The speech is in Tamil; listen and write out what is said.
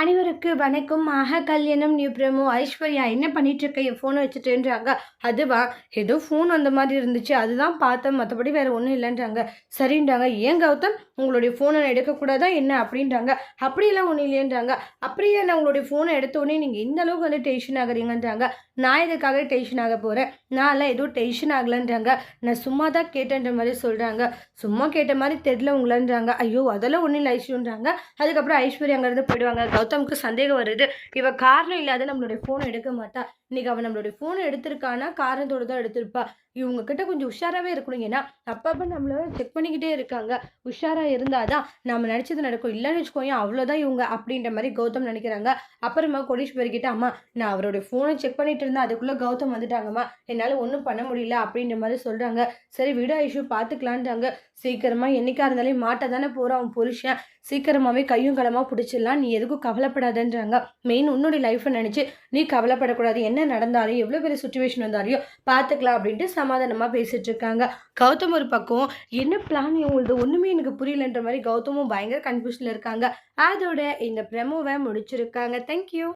அனைவருக்கு வணக்கம். மகா கல்யாணம் நியூ பிரமோ ஐஸ்வர்யா என்ன பண்ணிட்டு என் ஃபோனை வச்சுட்டுன்றாங்க. அதுவா? ஏதோ ஃபோன் அந்த மாதிரி இருந்துச்சு. அதுதான் பார்த்தேன். மற்றபடி வேறு ஒன்றும் இல்லைன்றாங்க. சரின்றாங்க. ஏன் கௌதம்? உங்களுடைய ஃபோனை நான் எடுக்கக்கூடாதா? என்ன? அப்படின்றாங்க. அப்படியெல்லாம் ஒன்றும் இல்லைன்றாங்க. அப்படியே நான் உங்களுடைய ஃபோனை எடுத்த உடனே நீங்கள் இந்த அளவுக்கு வந்து டென்ஷன் ஆகுறீங்கன்றாங்க. நான் இதுக்காக டென்ஷன் ஆக போகிறேன் நான்லாம் எதுவும் டென்ஷன் ஆகலைன்றாங்க. நான் சும்மா தான் கேட்டேன்ற மாதிரி சொல்கிறாங்க சும்மா கேட்ட மாதிரி தெரியல உங்களன்றாங்க ஐயோ அதெல்லாம் ஒன்றும் இல்லை ஐஸ்வர்யான்றாங்க. அதுக்கப்புறம் ஐஸ்வர்யா அங்கேருந்து போயிடுவாங்க கௌதமுக்கு சந்தேகம் வருது. இவ காரணம் இல்லாத நம்மளுடைய ஃபோனை எடுக்க மாட்டா. இன்னைக்கு அவன் நம்மளுடைய ஃபோனை எடுத்திருக்கானா? காரணத்தோடு தான் எடுத்திருப்பா. இவங்க கிட்ட கொஞ்சம் உஷாராகவே இருக்கணும். ஏன்னா அப்பப்போ நம்மள செக் பண்ணிக்கிட்டே இருக்காங்க. உஷாராக இருந்தால் தான் நம்ம நினச்சது நடக்கும். இல்லைன்னு வச்சுக்கோங்க அவ்வளோதான் இவங்க அப்படின்ற மாதிரி கௌதம் நினைக்கிறாங்க. அப்புறமா கோடீஸ்வரி கிட்ட அம்மா நான் அவருடைய ஃபோனை செக் பண்ணிட்டு இருந்தேன். அதுக்குள்ளே கௌதம் வந்துட்டாங்கம்மா. என்னால் ஒன்றும் பண்ண முடியல. அப்படின்ற மாதிரி சொல்கிறாங்க சரி விட ஐஷு. பார்த்துக்கலான்றாங்க சீக்கிரமாக என்னைக்காக இருந்தாலும் மாட்டை தானே போகிறான் அவன் புருஷன். சீக்கிரமாகவே கையும் களமாக பிடிச்சிடலாம். நீ எதுக்கும் கவலைப்படாதன்றாங்க. மெயின் உன்னுடைய லைஃப்பை நினச்சி நீ கவலைப்படக்கூடாது. என்ன நடந்தாலும் எவ்வளோ பெரிய சுச்சுவேஷன் வந்தாலையும் பார்த்துக்கலாம் அப்படின்ட்டு சமாதானமாக பேசிகிட்டு இருக்காங்க கௌதம் ஒரு பக்கம் என்ன பிளான் இவங்களது ஒன்றுமே எனக்கு புரியலன்ற மாதிரி கௌதமும் பயங்கர கன்ஃபியூஷனில் இருக்காங்க. அதோட இந்த ப்ரெமோவை முடிச்சிருக்காங்க. தேங்க்யூ